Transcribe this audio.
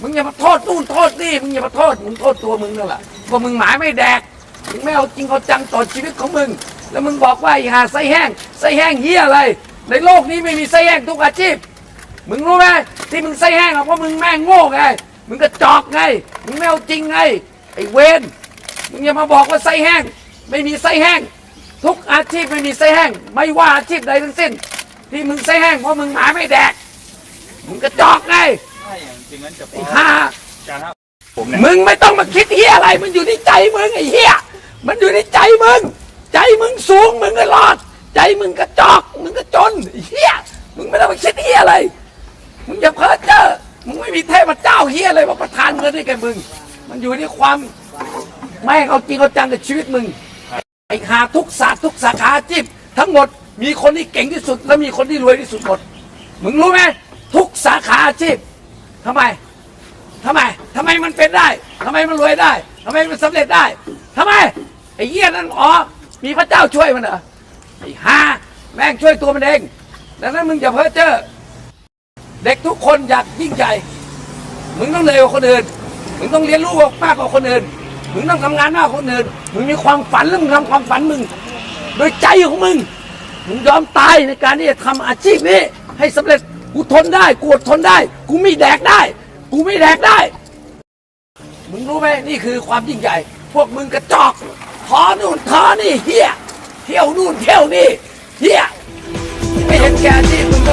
มึงอย่ามาโทษนู่นโทษนี่มึงอย่ามาโทษมึงโทษตัวมึงนั่นแหละว่ามึงหมายไม่แดกมึงไม่เอาจริงเอาจังต่อชีวิตของมึง แล้วมึงบอกว่าไอ้หาไส้แห้งไส้แห้งเหี้ยอะไร ในโลกนี้ไม่มีไส้แห้งทุกอาชีพ มึงรู้ไหมที่มึงไส้แห้งอะเพราะมึงแม่งโง่ไงมึงกระจอกไงมึงไม่เอาจริงไงไอ้เวนมึงอย่ามาบอกว่าไส้แห้ง ไม่มีไส้แห้ง ทุกอาชีพไม่มีไส้แห้ง ไม่ว่าอาชีพใดทั้งสิ้น ที่มึงไส้แห้งเพราะมึงหมาไม่แดก มึงกระจอกไง ถ้าอย่างจริงนั้นจะไอ้ห่าจารย์ครับผมเนี่ยมึงไม่ต้องมาคิดเฮียอะไร มันอยู่ที่ใจมึงไอ้เฮียมันอยู่ในใจมึง ใจมึงสูงมึงก็รอด ใจมึงกระจอกมึงก็จนไอ้เฮียมึงไม่ต้องมาคิดเฮียอะไร มึงอย่าเพ้อเจ้อมึงไม่มีเทพเจ้าเฮียอะไรมาประทานเงินให้แกมึง มันอยู่ที่ความ ไม่ให้เอาจริงเอาจังกับชีวิตมึงไอ้หาทุกศาสตร์ทุกสาขาอาชีพทั้งหมดมีคนที่เก่งที่สุด และมีคนที่รวยที่สุดหมด มึงรู้ไหมทุกสาขาอาชีพ ทำไมทำไมทำไมมันเป็นได้ทำไมมันรวยได้ทำไมมันสำเร็จได้ทำไมไอ้เหี้ยนั่นอ๋อมีพระเจ้าช่วยมันเหรอไอ้ห่าแม่งช่วยตัวมันเองดังนั้นมึงอย่าเพ้อเจ้อเด็กทุกคนอยากยิ่งใหญ่มึงต้องเหนือยกว่าคนอื่นมึงต้องเรียนรู้มากกว่าคนอื่นมึงต้องทำงานมากกว่าคนอื่นมึงมีความฝันแล้วมึงทำความฝันมึงโดยใจของมึงมึงยอมตายในการที่จะทำอาชีพนี้ให้สำเร็จ กูทนได้กูอดทนได้ กูไม่แดกได้ กูไม่แดกได้ มึงรู้ไหมนี่คือความยิ่งใหญ่ พวกมึงกระจอกทอนู่นทอนี่เฮียเที่ยวนู่นเที่ยวนี่เฮียไม่เห็นแก่ที่มึง